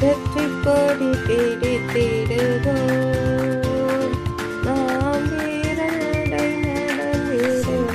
வெற்றி கொடி பிடித்திடுவோம் நாம் வீரநடை நடந்திடுவோம்.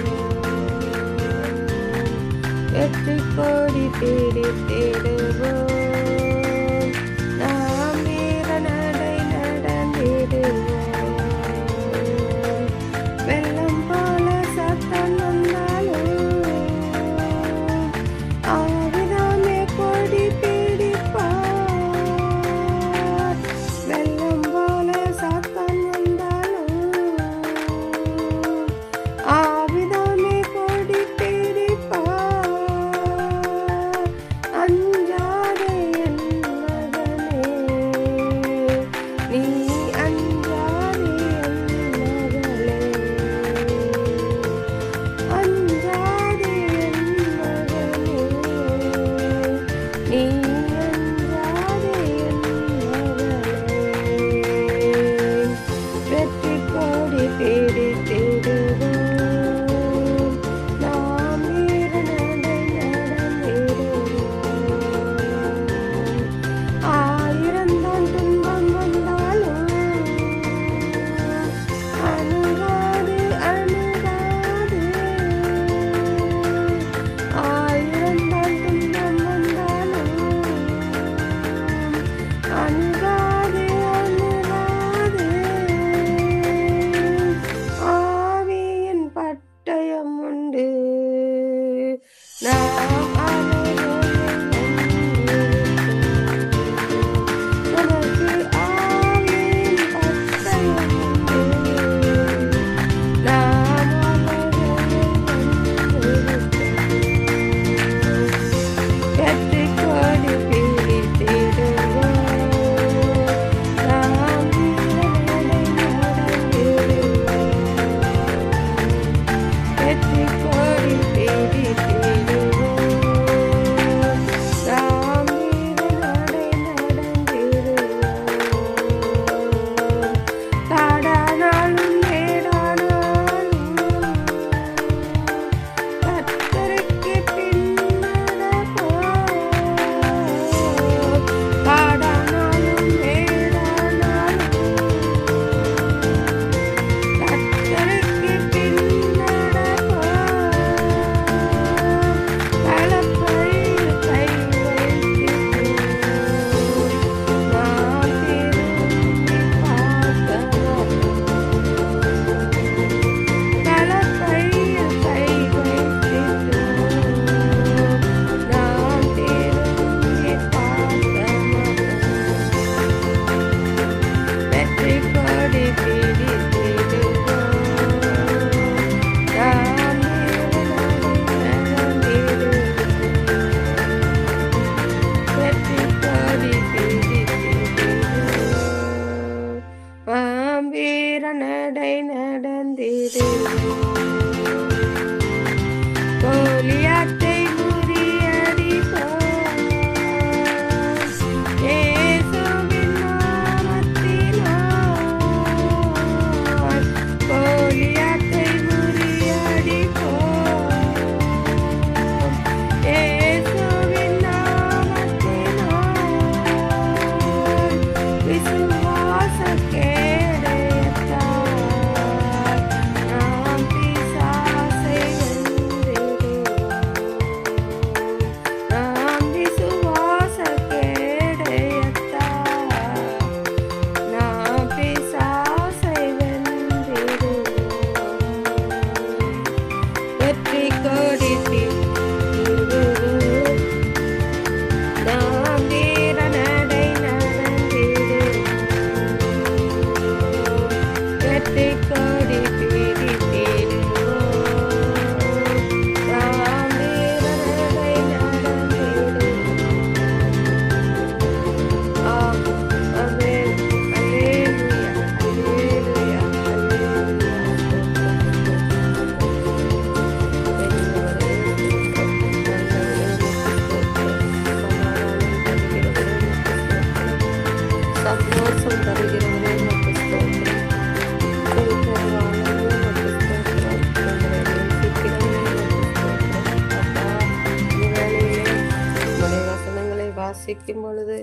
வாசிக்கும் பொழுது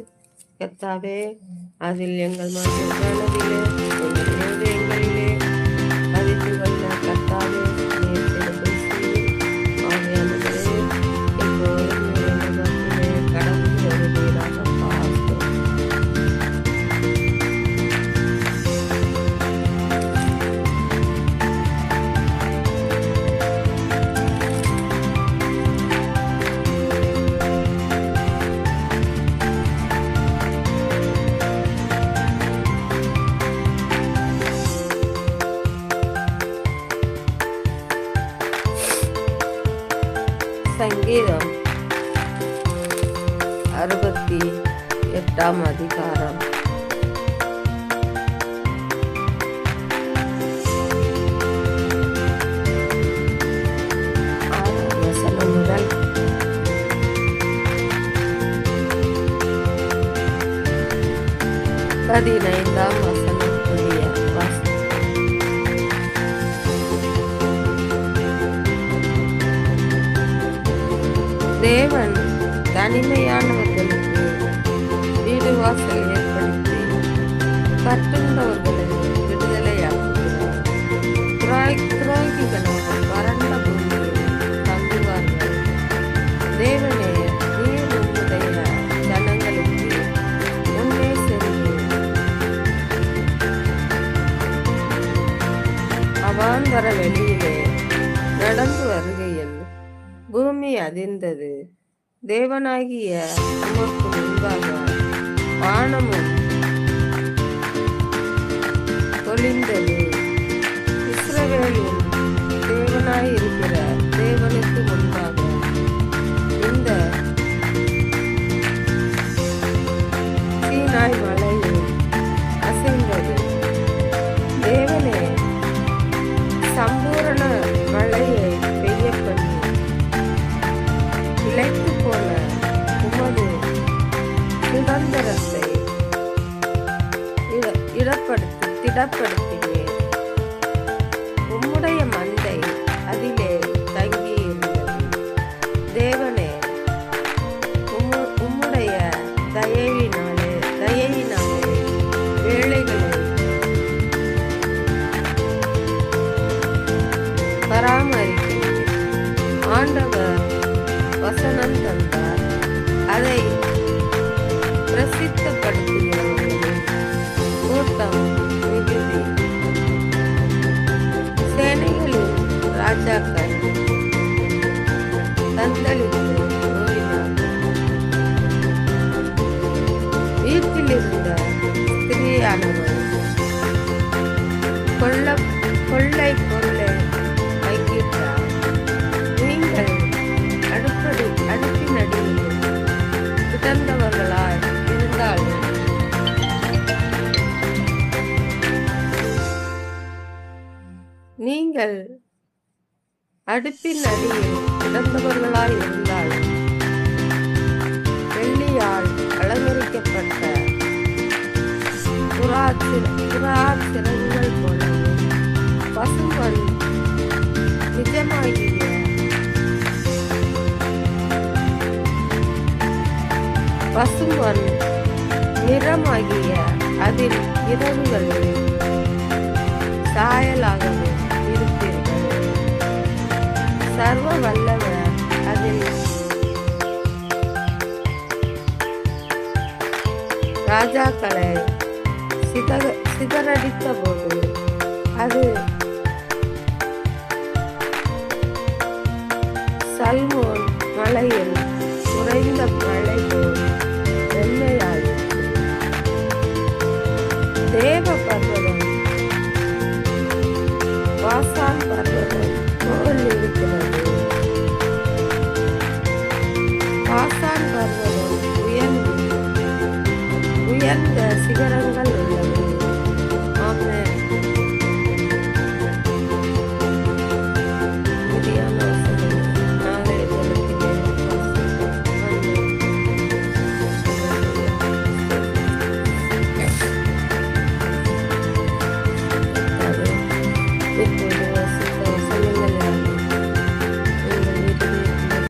கத்தாவே அதில் எங்கள் மனதிலே எங்கள் கத்தா சங்கீதம். அறுபத்தி எட்டாம் அதிகாரம். பதினைந்தாம் தனிமையானவர்களுக்கு வீடு வாசல் ஏற்படுத்தி கட்டுண்டவர்களை விடுதலையாக்குகிறார் துரோகி துரோகிகளோ வறண்ட பூமியில் தங்குவார்கள். தேவனே நீர் உம்முடைய ஜனங்களுக்கு சென்று அவாந்தர வெளியிலே நடந்து வருகையில் பூமி அதிர்ந்தது. தேவனாகிய உமக்கு முன்பாக வானமும் தொழிந்தது இஸ்ரவேலின் தேவனாயிருக்கிறார். கொள்ள கொள்ளை பொருளை வைக்கிட்டார் நீங்கள் அடுப்படி அடுப்பின் அடியில் சிறந்தவர்களாய் இருந்தால் நீங்கள் அடுப்பின் அடியில் கிடந்தவர்களாய் இருந்தால் வெள்ளியால் அலங்கரிக்கப்பட்ட புறா சிறகுகள் பசும்பொன் நிஜமாகிய பசும்பொன் நிறமாகிய அதில் இரவுகளில் சாயலாகவும் இருப்பீர்கள். சர்வ வல்லவர் அதில். ராஜாக்களை சிதற சிதறடித்த போது அது சல்வோன் மலையில் குறைந்த மழை போல் வெண்மையாயிற்று தேவ